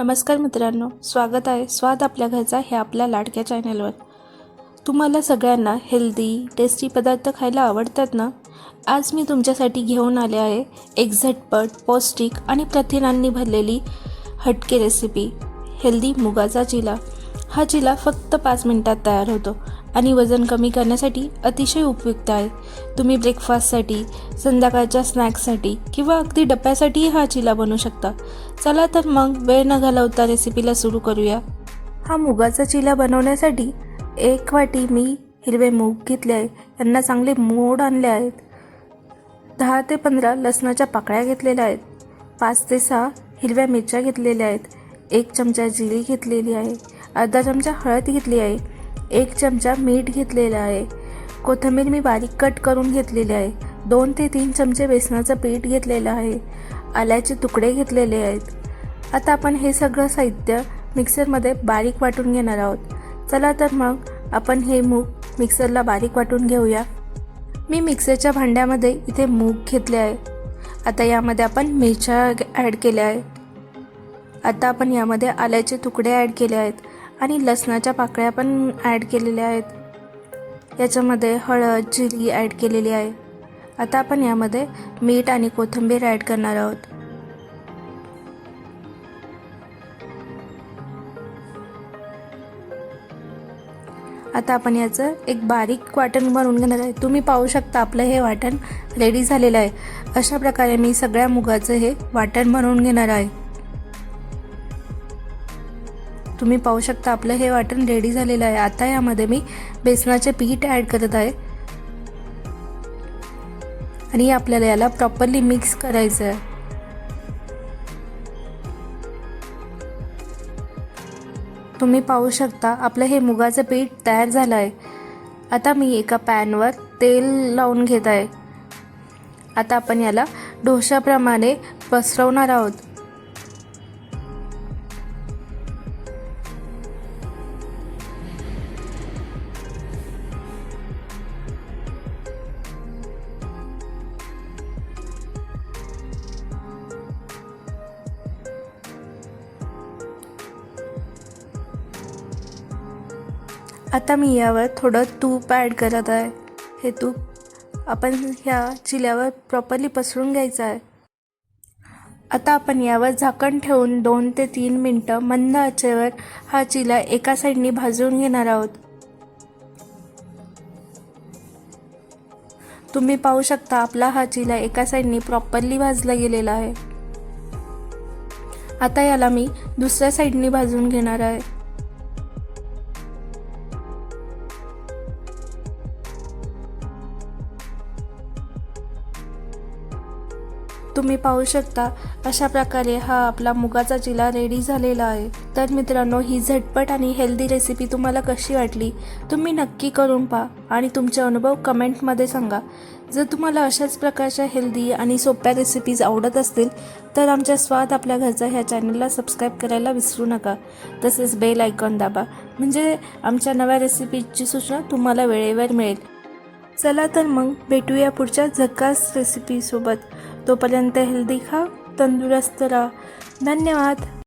नमस्कार मित्रांनो स्वागत आहे स्वाद आपल्या घरचा हे आपल्या लाडक्या चॅनलवर. तुम्हाला सगळ्यांना हेल्दी टेस्टी पदार्थ खायला आवडतात ना? आज मी तुमच्यासाठी घेऊन आले आहे एक झटपट पौष्टिक आणि प्रथिनांनी भरलेली हटके रेसिपी हेल्दी मुगाचा चिला. हा चिला फक्त पाच मिनटात तयार होतो. आणि वजन कमी करण्यासाठी अतिशय उपयुक्त आहे. तुम्ही ब्रेकफास्टसाठी संध्याकाळच्या स्नॅक्ससाठी किंवा अगदी डब्यासाठीही हा चिला बनवू शकता. चला तर मग वेळ न घालवता रेसिपीला सुरू करूया. हा मुगाचा चिला बनवण्यासाठी एक वाटी मी हिरवे मूग घेतले आहे. यांना चांगले मोड आणले आहेत. दहा ते पंधरा लसणाच्या पाकळ्या घेतलेल्या आहेत. पाच ते सहा हिरव्या मिरच्या घेतलेल्या आहेत. एक चमचा जिरी घेतलेली आहे. अर्धा चमचा हळद घेतली आहे. एक चमचा मीठ घेतलेलं आहे. कोथिंबीर मी बारीक कट करून घेतलेली आहे. दोन ते तीन चमचे बेसनाचं पीठ घेतलेलं आहे. आल्याचे तुकडे घेतलेले आहेत. आता आपण हे सगळं साहित्य मिक्सरमध्ये बारीक वाटून घेणार आहोत. चला तर मग आपण हे मूग मिक्सरला बारीक वाटून घेऊया. मी मिक्सरच्या भांड्यामध्ये इथे मूग घेतले आहे. आता यामध्ये आपण मिरच्या ॲड केल्या आहेत. आता आपण यामध्ये आल्याचे तुकडे ॲड केले आहेत. आणि लसणाच्या पाकळ्या पण ॲड केलेल्या आहेत. याच्यामध्ये हळद जिरी ॲड केलेली आहे. आता आपण यामध्ये मीठ आणि कोथिंबीर ॲड करणार आहोत. आता आपण याचं एक बारीक वाटण बनवून घेणार आहे. तुम्ही पाहू शकता आपलं हे वाटण रेडी झालेलं आहे. अशा प्रकारे मी सगळ्या मुगाचं हे वाटण बनवून घेणार आहे. तुम्ही पाहू शकता आपलं हे वाटण रेडी झालेलं आहे. आता यामध्ये मी बेसनाचे पीठ ॲड करत आहे. आणि आपल्याला याला प्रॉपरली मिक्स करायचं आहे. तुम्ही पाहू शकता आपलं हे मुगाचं पीठ तयार झालं आहे. आता मी एका पॅनवर तेल लावून घेत आहे. आता आपण याला डोशाप्रमाणे पसरवणार आहोत. आता मी यावर थोडं तूप ॲड करत आहे. हे तूप आपण ह्या चिल्यावर प्रॉपरली पसरून घ्यायचं आहे. आता आपण यावर झाकण ठेवून दोन ते तीन मिनटं मंद आचेवर हा चिला एका साईडनी भाजून घेणार आहोत. तुम्ही पाहू शकता आपला हा चिला एका साईडनी प्रॉपरली भाजला गेलेला आहे. आता याला मी दुसऱ्या साईडनी भाजून घेणार आहे. तुम्ही पाहू शकता अशा प्रकारे हा आपला मुगाचा चिला रेडी झालेला आहे. तर मित्रांनो ही झटपट आणि हेल्दी रेसिपी तुम्हाला कशी वाटली तुम्ही नक्की करून पहा आणि तुमचे अनुभव कमेंटमध्ये सांगा. जर तुम्हाला अशाच प्रकारच्या हेल्दी आणि सोप्या रेसिपीज आवडत असतील तर आमच्या स्वाद आपल्या घरचा ह्या चॅनलला सबस्क्राईब करायला विसरू नका. तसेच बेल आयकॉन दाबा म्हणजे आमच्या नव्या रेसिपीची सूचना तुम्हाला वेळेवर मिळेल. चला तर मग भेटूया पुढच्या झकास रेसिपीसोबत तोपर्यंत हेल्दी खा तंदुरुस्त राहा. धन्यवाद.